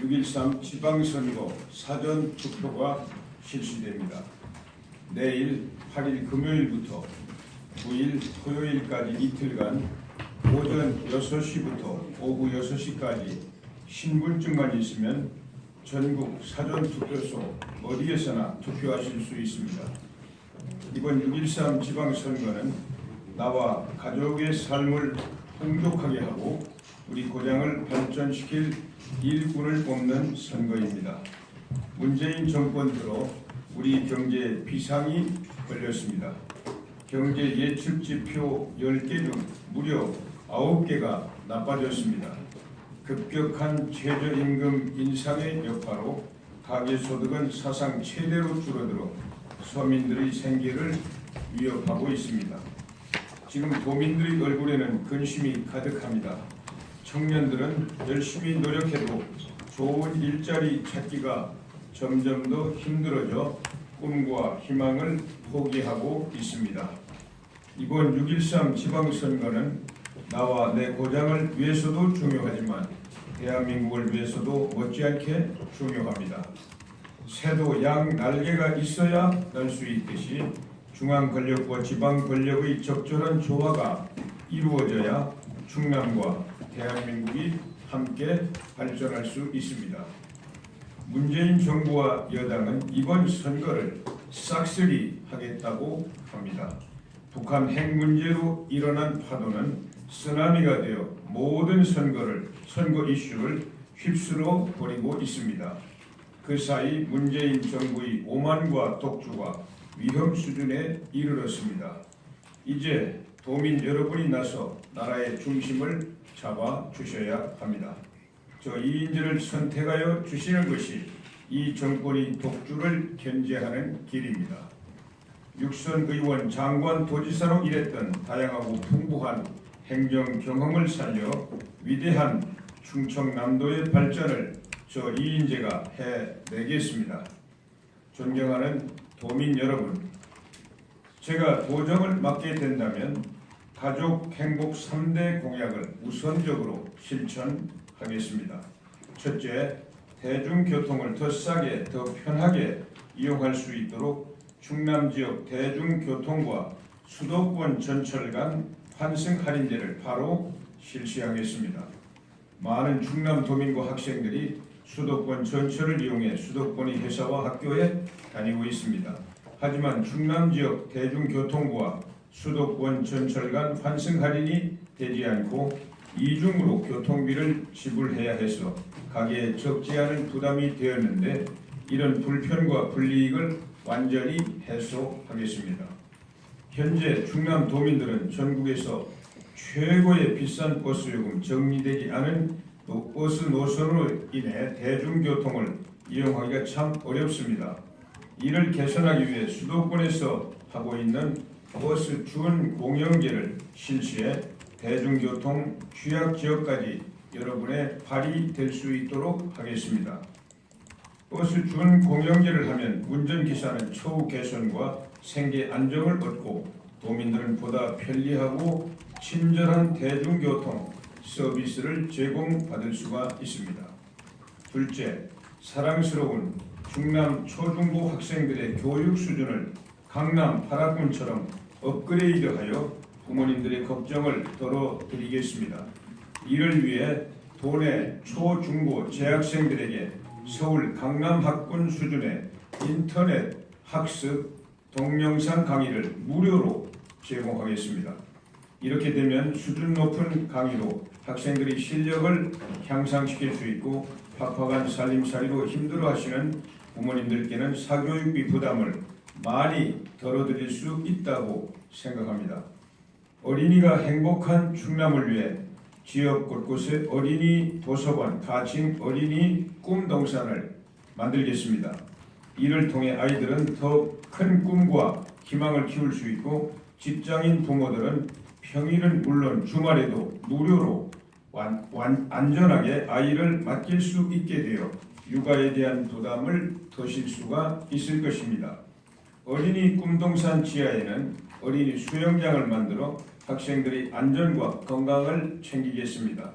6.13 지방선거 사전 투표가 실시됩니다. 내일 8일 금요일부터 9일 토요일까지 이틀간 오전 6시부터 오후 6시까지 신분증만 있으면 전국 사전투표소 어디에서나 투표하실 수 있습니다. 이번 6.13 지방선거는 나와 가족의 삶을 풍족하게 하고 우리 고장을 발전시킬 일꾼을 뽑는 선거입니다. 문재인 정권 들어 우리 경제에 비상이 걸렸습니다. 경제 예측 지표 10개 중 무려 9개가 나빠졌습니다. 급격한 최저임금 인상의 여파로 가계소득은 사상 최대로 줄어들어 서민들의 생계를 위협하고 있습니다. 지금 도민들의 얼굴에는 근심이 가득합니다. 청년들은 열심히 노력해도 좋은 일자리 찾기가 점점 더 힘들어져 꿈과 희망을 포기하고 있습니다. 이번 6.13 지방선거는 나와 내 고장을 위해서도 중요하지만 대한민국을 위해서도 못지않게 중요합니다. 새도 양 날개가 있어야 날 수 있듯이 중앙 권력과 지방 권력의 적절한 조화가 이루어져야 충남과 대한민국이 함께 발전할 수 있습니다. 문재인 정부와 여당은 이번 선거를 싹쓸이 하겠다고 합니다. 북한 핵 문제로 일어난 파도는 쓰나미가 되어 모든 선거를 선거 이슈를 휩쓸어 버리고 있습니다. 그 사이 문재인 정부의 오만과 독주가 위험 수준에 이르렀습니다. 이제 도민 여러분이 나서 나라의 중심을 잡아 주셔야 합니다. 저 이인재를 선택하여 주시는 것이 이 정권이 독주를 견제하는 길입니다. 육선 의원, 장관, 도지사로 일했던 다양하고 풍부한 행정 경험을 살려 위대한 충청남도의 발전을 저 이인재가 해내겠습니다. 존경하는 도민 여러분, 제가 도정을 맡게 된다면 가족 행복 3대 공약을 우선적으로 실천하겠습니다. 첫째, 대중교통을 더 싸게, 더 편하게 이용할 수 있도록 충남 지역 대중교통과 수도권 전철 간 환승 할인제를 바로 실시하겠습니다. 많은 충남 도민과 학생들이 수도권 전철을 이용해 수도권의 회사와 학교에 다니고 있습니다. 하지만 충남 지역 대중교통과 수도권 전철 간 환승 할인이 되지 않고 이중으로 교통비를 지불해야 해서 가게에 적지 않은 부담이 되었는데 이런 불편과 불이익을 완전히 해소하겠습니다. 현재 충남 도민들은 전국에서 최고의 비싼 버스 요금 정리되지 않은 노- 버스 노선으로 인해 대중교통을 이용하기가 참 어렵습니다. 이를 개선하기 위해 수도권에서 하고 있는 버스 준 공영제를 실시해 대중교통 취약 지역까지 여러분의 발이 될 수 있도록 하겠습니다. 버스 준 공영제를 하면 운전기사는 처우 개선과 생계 안정을 얻고 도민들은 보다 편리하고 친절한 대중교통 서비스를 제공받을 수가 있습니다. 둘째, 사랑스러운 중남 초중고 학생들의 교육 수준을 강남 8학군처럼 업그레이드하여 부모님들의 걱정을 덜어드리겠습니다. 이를 위해 도내 초 중고 재학생들에게 서울 강남 학군 수준의 인터넷 학습 동영상 강의를 무료로 제공하겠습니다. 이렇게 되면 수준 높은 강의로 학생들이 실력을 향상시킬 수 있고 팍팍한 살림살이로 힘들어하시는 부모님들께는 사교육비 부담을 많이 덜어드릴 수 있다고 생각합니다. 어린이가 행복한 충남을 위해 지역 곳곳에 어린이 도서관, 가칭 어린이 꿈 동산을 만들겠습니다. 이를 통해 아이들은 더 큰 꿈과 희망을 키울 수 있고 직장인 부모들은 평일은 물론 주말에도 무료로 완, 완, 안전하게 아이를 맡길 수 있게 되어 육아에 대한 부담을 더실 수가 있을 것입니다. 어린이 꿈동산 지하에는 어린이 수영장을 만들어 학생들의 안전과 건강을 챙기겠습니다.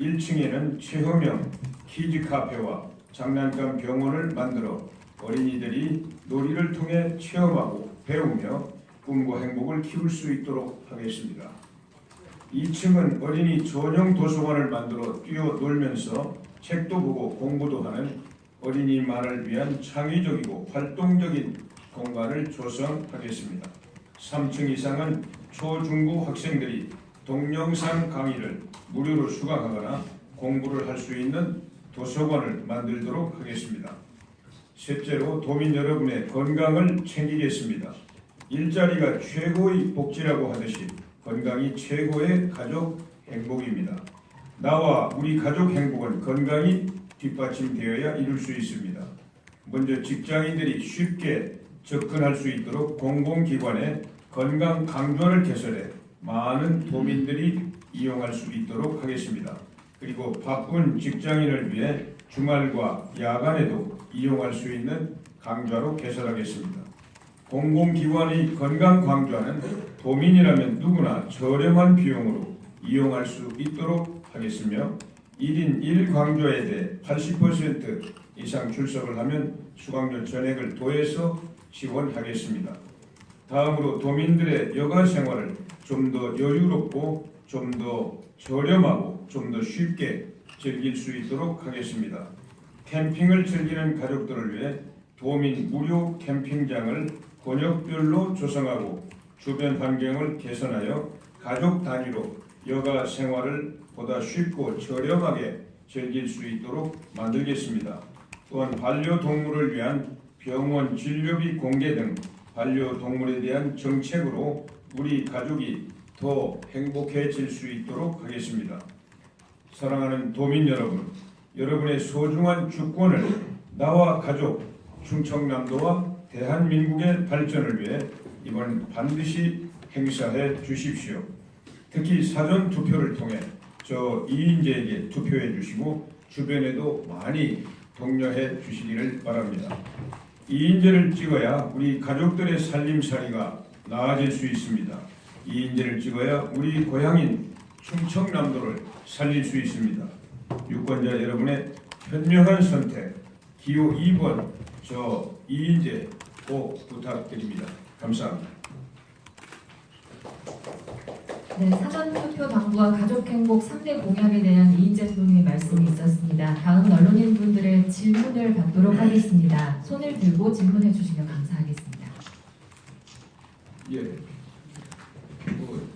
1층에는 체험형 키즈 카페와 장난감 병원을 만들어 어린이들이 놀이를 통해 체험하고 배우며 꿈과 행복을 키울 수 있도록 하겠습니다. 2층은 어린이 전용 도서관을 만들어 뛰어놀면서 책도 보고 공부도 하는 어린이만을 위한 창의적이고 활동적인 공간을 조성하겠습니다. 3층 이상은 초중고 학생들이 동영상 강의를 무료로 수강하거나 공부를 할 수 있는 도서관을 만들도록 하겠습니다. 셋째로 도민 여러분의 건강을 챙기겠습니다. 일자리가 최고의 복지라고 하듯이 건강이 최고의 가족 행복입니다. 나와 우리 가족 행복은 건강이 뒷받침되어야 이룰 수 있습니다. 먼저 직장인들이 쉽게 접근할 수 있도록 공공기관의 건강 강좌를 개설해 많은 도민들이 이용할 수 있도록 하겠습니다. 그리고 바쁜 직장인을 위해 주말과 야간에도 이용할 수 있는 강좌로 개설하겠습니다. 공공기관의 건강 강좌는 도민이라면 누구나 저렴한 비용으로 이용할 수 있도록 하겠으며 1인 1 강좌에 대해 80% 이상 출석을 하면 수강료 전액을 도해서 지원하겠습니다. 다음으로 도민들의 여가 생활을 좀 더 여유롭고 좀 더 저렴하고 좀 더 쉽게 즐길 수 있도록 하겠습니다. 캠핑을 즐기는 가족들을 위해 도민 무료 캠핑장을 권역별로 조성하고 주변 환경을 개선하여 가족 단위로 여가 생활을 보다 쉽고 저렴하게 즐길 수 있도록 만들겠습니다. 또한 반려동물을 위한 병원 진료비 공개 등 반려동물에 대한 정책으로 우리 가족이 더 행복해질 수 있도록 하겠습니다. 사랑하는 도민 여러분, 여러분의 소중한 주권을 나와 가족, 충청남도와 대한민국의 발전을 위해 이번 반드시 행사해 주십시오. 특히 사전 투표를 통해 저 이인재에게 투표해 주시고 주변에도 많이 독려해 주시기를 바랍니다. 이인재를 찍어야 우리 가족들의 살림살이가 나아질 수 있습니다. 이인재를 찍어야 우리 고향인 충청남도를 살릴 수 있습니다. 유권자 여러분의 현명한 선택 기호 2번 저 이인재 꼭 부탁드립니다. 감사합니다. 네, 사전투표 당부와 가족행복 3대 공약에 대한 이인재 소장의 말씀이 있었습니다. 다음 언론인 분들의 질문을 받도록 하겠습니다. 손을 들고 질문해 주시면 감사하겠습니다. 예. 뭐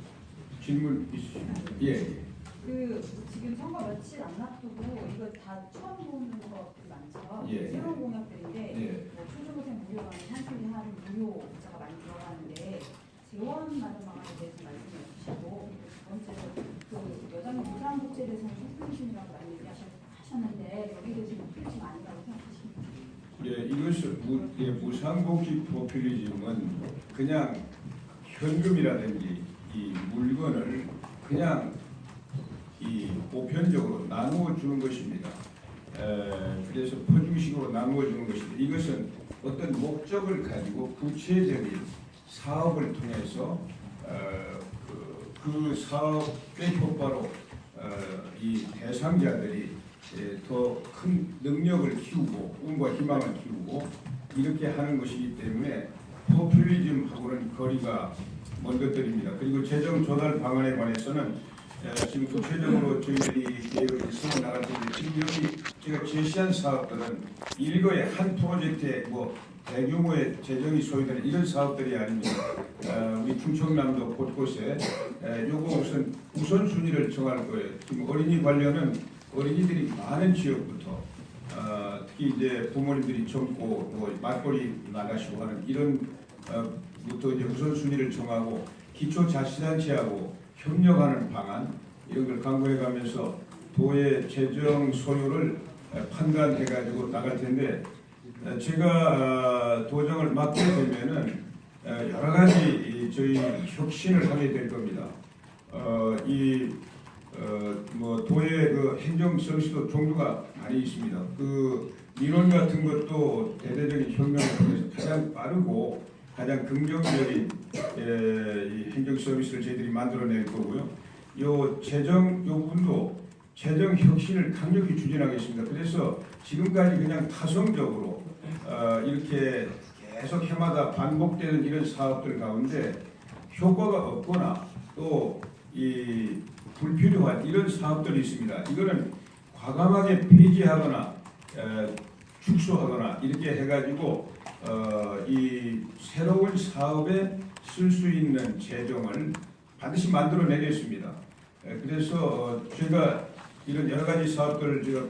질문 있으시면 예. 그 지금 선거 며칠 안 앞두고 이거 다 처음 보는 것들 많죠. 예. 새로운 공약들인데 예. 뭐 초중고생 무료가 한순위 한 무료 문자가 많이 들어가는데 재원 마련 방안에 대해서 말씀해 주시고 두 번째로 그 여자는 무상복지에 대해서는 포퓰리즘이라고 많이 얘기하셨는데 여기에 대해서 포퓰리즘 아니라고 생각하십니까? 예, 이것은 무, 예, 무상복지 포퓰리즘은 그냥 현금이라든지 이 물건을 그냥 이 보편적으로 나누어 주는 것입니다. 에, 그래서 퍼주기식으로 나누어 주는 것인데 이것은 어떤 목적을 가지고 구체적인 사업을 통해서 어, 그, 그 사업의 효과로 어, 이 대상자들이 예, 더큰 능력을 키우고 꿈과 희망을 키우고 이렇게 하는 것이기 때문에 포퓰리즘하고는 거리가 먼 것들입니다. 그리고 재정 조달 방안에 관해서는 에, 지금 구체적으로 저희들이 계획을 나갈 텐데 지금 여기 제가 제시한 사업들은 일거에 한 프로젝트에 뭐 대규모의 재정이 소요되는 이런 사업들이 아닙니다. 어, 우리 충청남도 곳곳에 에, 요거 우선 우선순위를 정할 거예요. 지금 어린이 관련은 어린이들이 많은 지역부터 어, 특히 이제 부모님들이 젊고 뭐 맞벌이 나가시고 하는 이런 어, 부터 이제 우선순위를 정하고 기초 자치단체하고 협력하는 방안 이런 걸 강구해 가면서 도의 재정 소요를 에, 판단해 가지고 나갈 텐데 에, 제가 어, 도정을 맡게 되면은 에, 여러 가지 이 저희 혁신을 하게 될 겁니다. 어, 이 어, 뭐 도의 그 행정 서비스도 종류가 많이 있습니다. 그 민원 같은 것도 대대적인 혁명을 통해서 가장 빠르고 가장 긍정적인 에, 이 행정 서비스를 저희들이 만들어낼 거고요. 요 재정 요 부분도 재정 혁신을 강력히 추진하겠습니다. 그래서 지금까지 그냥 타성적으로 어, 이렇게 계속 해마다 반복되는 이런 사업들 가운데 효과가 없거나 또 이 불필요한 이런 사업들이 있습니다. 이거는 과감하게 폐지하거나 에, 축소하거나 이렇게 해가지고 어, 이 새로운 사업에 쓸 수 있는 재정을 반드시 만들어내겠습니다. 에, 그래서 어, 제가 이런 여러 가지 사업들을 제가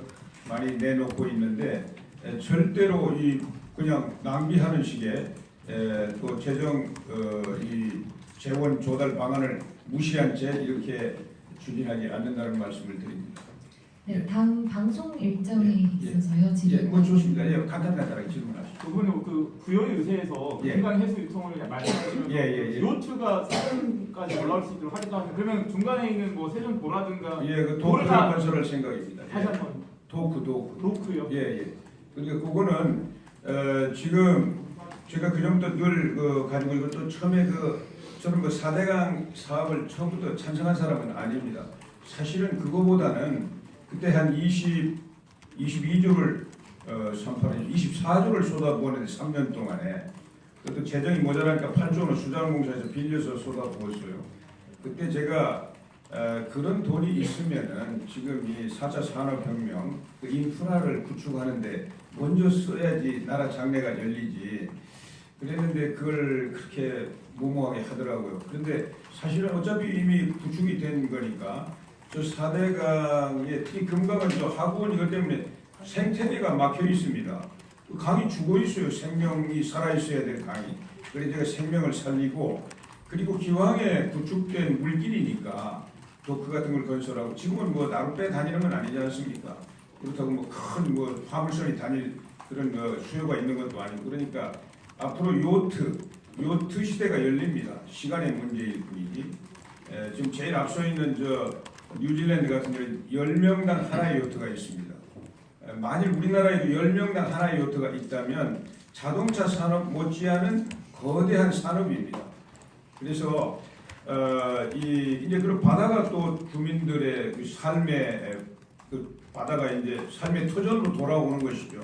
많이 내놓고 있는데 에, 절대로 이 그냥 낭비하는 식의 에, 또 재정 어, 이 재원 조달 방안을 무시한 채 이렇게 추진하지 않는다는 말씀을 드립니다. 네, 다음 방송 일정이 예, 예. 있어서요. 예. 뭐 좋습니다. 예, 간단간단하게 질문하시죠. 그분은 그 구현의 의세에서 예. 중간 해수 유통을 말씀하시면서 예, 예, 예. 요트가 세전까지 올라올 수 있도록 하겠다 하면 그러면 중간에 있는 뭐 세전도라든가 예, 그 뭐를 도크 다- 건설할 생각입니다. 다시 예. 한번 도크 도크. 도크요. 예, 예. 그러니까 그거는 어, 지금 제가 그 정도 늘 그, 가지고 이것도 처음에 그 저는 그 4대강 사업을 처음부터 찬성한 사람은 아닙니다. 사실은 그거보다는 그때 한 20, 22조를 어, 선포해 24조를 쏟아부었는데 3년 동안에 그것도 재정이 모자라니까 8조는 수자원공사에서 빌려서 쏟아부었어요. 그때 제가 어, 그런 돈이 있으면은 지금 이 4차 산업혁명 그 인프라를 구축하는데 먼저 써야지 나라 장래가 열리지 그랬는데 그걸 그렇게 무모하게 하더라고요. 그런데 사실은 어차피 이미 구축이 된 거니까 저 4대강의 특히 금강은 저 하구원 이것 때문에 생태계가 막혀 있습니다. 그 강이 죽어 있어요. 생명이 살아 있어야 될 강이. 그래서 제가 생명을 살리고 그리고 기왕에 구축된 물길이니까 도크 같은 걸 건설하고 지금은 뭐 나룻배 다니는 건 아니지 않습니까? 그렇다고 뭐 큰뭐 화물선이 다닐 그런 그 수요가 있는 것도 아니고 그러니까 앞으로 요트 요트 시대가 열립니다. 시간의 문제일 뿐이지. 에, 지금 제일 앞서 있는 저 뉴질랜드 같은 경우 10명당 하나의 요트가 있습니다. 에, 만일 우리나라에도 10명당 하나의 요트가 있다면 자동차 산업 못지않은 거대한 산업입니다. 그래서 어, 이 이제 그런 바다가 또 주민들의 그 삶의 그 바다가 이제 삶의 터전으로 돌아오는 것이죠.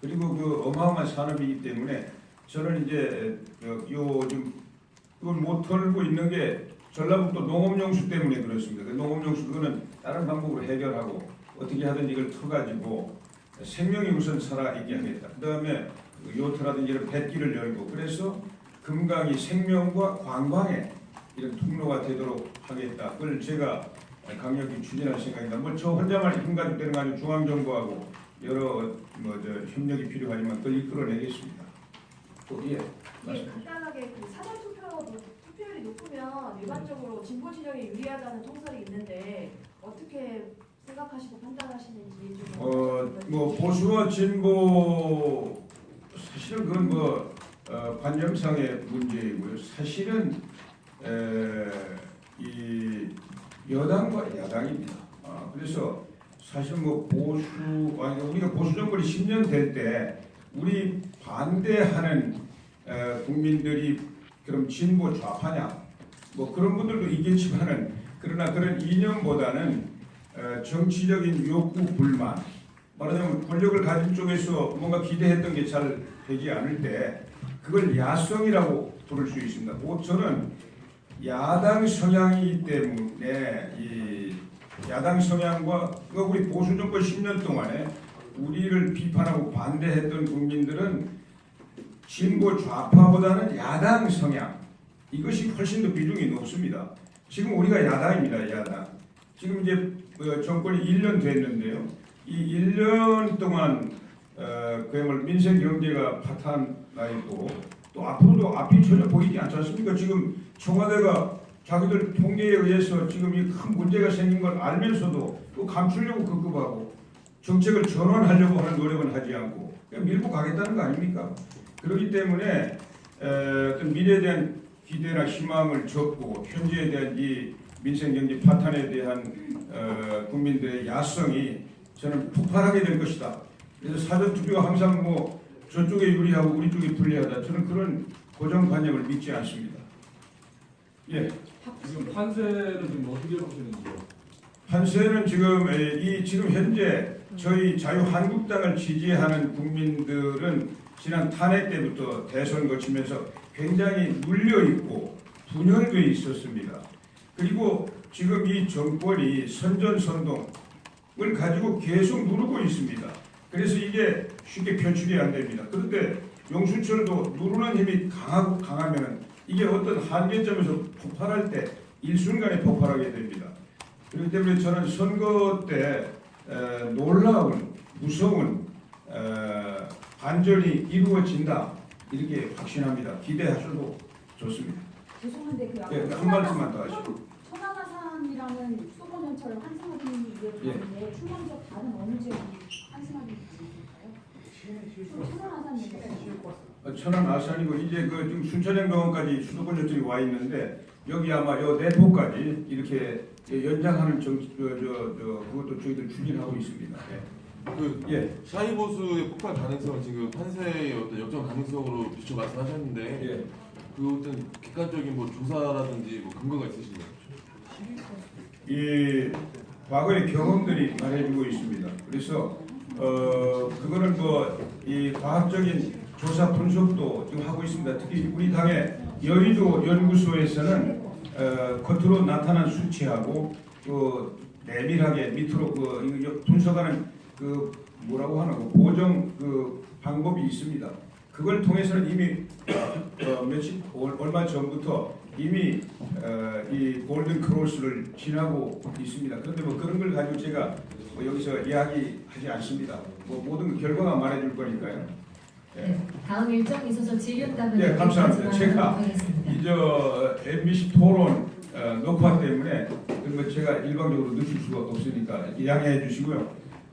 그리고 그 어마어마한 산업이기 때문에 저는 이제 그 요즘 그걸 못 털고 있는 게 전라북도 농업용수 때문에 그렇습니다. 그 농업용수 그거는 다른 방법으로 해결하고 어떻게 하든지 이걸 터가지고 생명이 우선 살아있게 하겠다. 그 다음에 요트라든지 이런 뱃길을 열고 그래서 금강이 생명과 관광의 이런 통로가 되도록 하겠다. 그걸 제가 강력히 추진할 생각입니다. 뭐저 혼자만 힘가지고 되는 거 아니고 중앙정부하고 여러 뭐 저 협력이 필요하지만 그걸 이끌어내겠습니다. 또 예. 예, 간단하게 그 사전 투표 투표율이 높으면 일반적으로 진보 진영에 유리하다는 통설이 있는데 어떻게 생각하시고 판단하시는지 좀 어, 뭐 보수와 진보 사실은 그건 뭐 어, 관념상의 문제이고요. 사실은 에, 이 여당과 야당입니다. 아, 그래서 사실 뭐 보수 아니 우리가 보수 정권이 10년 될 때 우리 반대하는 에, 국민들이 그럼 진보 좌파냐 뭐 그런 분들도 있겠지만은 그러나 그런 이념보다는 에, 정치적인 욕구 불만 말하자면 권력을 가진 쪽에서 뭔가 기대했던 게 잘 되지 않을 때 그걸 야성이라고 부를 수 있습니다. 뭐 저는 야당 성향이기 때문에 이 야당 성향과 그 우리 보수 정권 10년 동안에 우리를 비판하고 반대했던 국민들은 진보 좌파보다는 야당 성향 이것이 훨씬 더 비중이 높습니다. 지금 우리가 야당입니다. 야당. 지금 이제 어, 정권이 1년 됐는데요. 이 1년 동안 어, 그야말로 민생 경제가 파탄나 있고 또 앞으로도 앞이 전혀 보이지 않지 않습니까? 지금 청와대가 자기들 통계에 의해서 지금 이 큰 문제가 생긴 걸 알면서도 또 감추려고 급급하고 정책을 전환하려고 하는 노력은 하지 않고 밀고 가겠다는 거 아닙니까? 그렇기 때문에 에, 어떤 미래에 대한 기대나 희망을 접고 현재에 대한 이 민생 경제 파탄에 대한 어, 국민들의 야성이 저는 폭발하게 될 것이다. 그래서 사전 투표가 항상 뭐 저쪽에 유리하고 우리 쪽이 불리하다. 저는 그런 고정관념을 믿지 않습니다. 예, 지금 판세는 지금 어떻게 보시는지요? 판세는 지금 에, 이 지금 현재 저희 자유한국당을 지지하는 국민들은 지난 탄핵 때부터 대선 거치면서 굉장히 눌려 있고 분열돼 있었습니다. 그리고 지금 이 정권이 선전선동을 가지고 계속 누르고 있습니다. 그래서 이게 쉽게 표출이 안 됩니다. 그런데 용수철도 누르는 힘이 강하고 강하면 이게 어떤 한계점에서 폭발할 때 일순간에 폭발하게 됩니다. 그렇기 때문에 저는 선거 때 에, 놀라운 무서운 에, 반전이 이루어진다 이렇게 확신합니다. 기대하셔도 좋습니다. 죄송한데 그 아까 예, 한 말씀만 더 하시죠. 천안하산이라는 수도권전처럼 환승하기는 이해되는데 충청적 다른 어느 지역이? 천안하산 얘기가 어, 천안 아산이고 이제 그 지금 순천향병원까지 수도권 요청이 와 있는데 여기 아마 요 내포까지 이렇게 연장하는 정, 저, 저, 저 그것도 저희들 추진하고 있습니다. 그 예. 예. 샤이보스의 폭발 가능성을 지금 판세의 어떤 역전 가능성으로 비춰 말씀하셨는데 예. 그 어떤 객관적인 뭐 조사라든지 뭐 근거가 있으신가요? 이 과거의 경험들이 말해주고 있습니다. 그래서 어 그거는 뭐이 과학적인 조사 분석도 지금 하고 있습니다. 특히 우리 당의 여의도 연구소에서는 어, 겉으로 나타난 수치하고 그 내밀하게 밑으로 그 분석하는 그 뭐라고 하나 그 보정 그 방법이 있습니다. 그걸 통해서는 이미 어, 며칠 얼- 얼마 전부터 이미 어, 이 골든 크로스를 지나고 있습니다. 그런데 뭐 그런 걸 가지고 제가 뭐 여기서 이야기하지 않습니다. 뭐 모든 결과가 말해줄 거니까요. 예. 네, 다음 일정이 있어서 질의응답을 예, 감사합니다. 제가. 이저 MBC 토론 어, 녹화 때문에 그런 거 제가 일방적으로 늦출 수가 없으니까 양해해 주시고요.